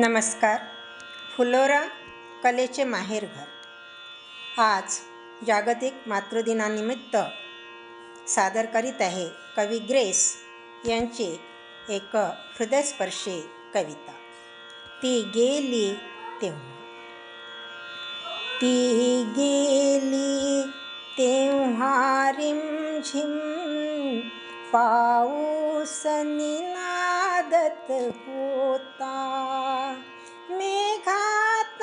नमस्कार. फुलोरा कलेचे माहेरघर आज जागतिक मातृदिनानिमित्त सादर करीत आहे कवी ग्रेस यांची एक हृदयस्पर्शी कविता. ती गेली तेव्हा. ती गेली तेव्हा रिमझिम पाऊसनी निनादत होता मेघात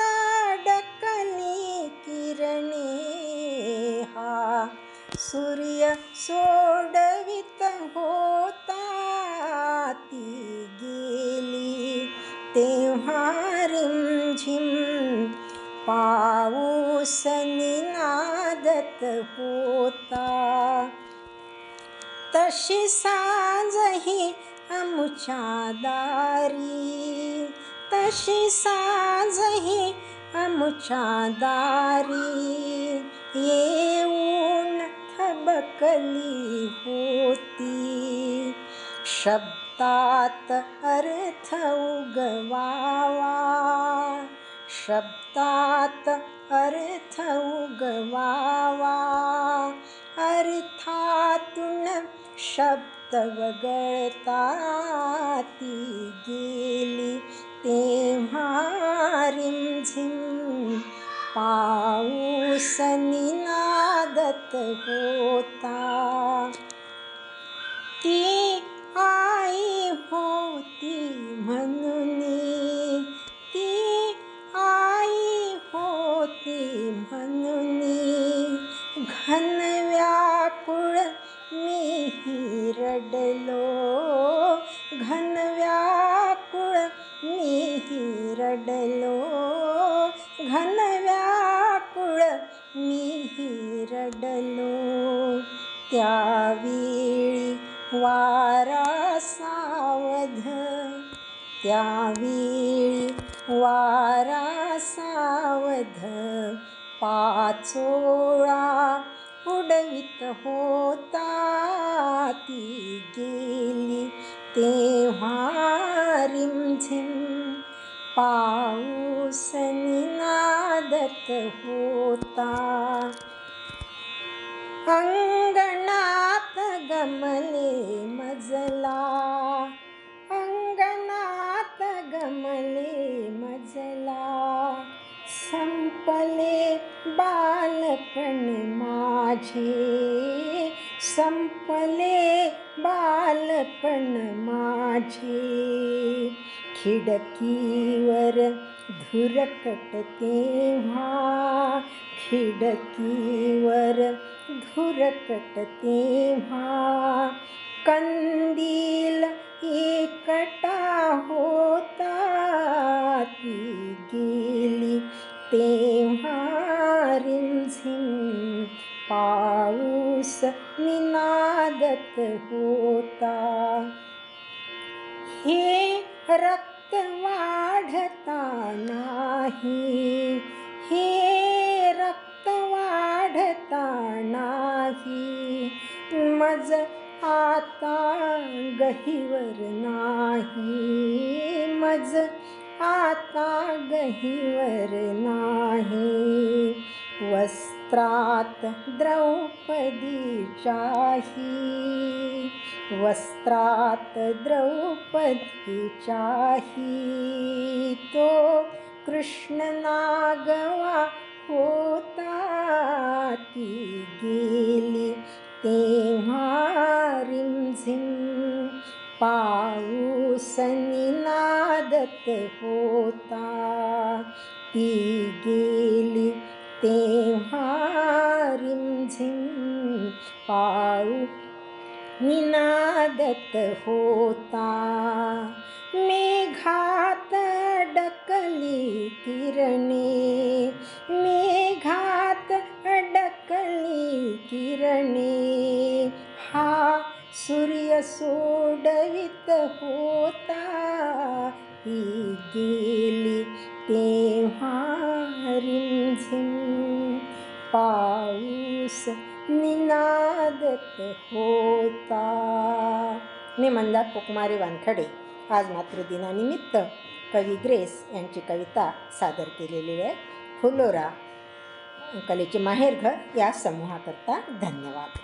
डकली किरणे सूर्य सोडवित होता ती गेली तेव्हा रिमझिम पाऊस निनादत होता। तशी साजही आमुच्या दारी तशी साजही आमुच्या दारी येऊन थबकली होती. शब्दात अर्थ उगवावा शब्दात अर्थ उगवावा अर्थातून शब्द तव गळताती गेली वगळता गिम् झिम् पा होता। ती रडलो. घन व्याकुळ मीही रडलो. घन व्याकुळ मीही रडलो. त्यावेळी वारा सावध. त्यावेळी वारा सावध. पाचोळा उडवित होता. निनादत होता अंगणात गमले मजला। अंगणात गमले मजला। संपले बालपण माझे। संपले बालपण माझे। खिडकीवर धुरकट खिडकीवर धुरकट तेव्हा कंदील एकटा होता ती गेली तेव्हा रिमझिम पाऊस निनादत होता। हे रक्त वाढता गहिवर नाही. मज आता गहीवर नाही. वस्त्रात द्रौपदीच्याही वस्त्रात द्रौपदीच्याही तो कृष्ण नागवा हो रिमझिम पाऊस निनादत होता. ती गेली तेव्हा रिमझिम पाऊ निनादत होता. मेघात डकली किरणे मेघात अडकली किरणे. हा सूर्य सोडवित होता. ही गेली तेव्हा रिमझिम. पाऊस निनादत होता. मी मंदार कुकुमारी वानखडे. आज मातृदिनानिमित्त कवी ग्रेस यांची कविता सादर केलेली आहे. फुलोरा कलेचे माहेरघर या समूहाकरता धन्यवाद.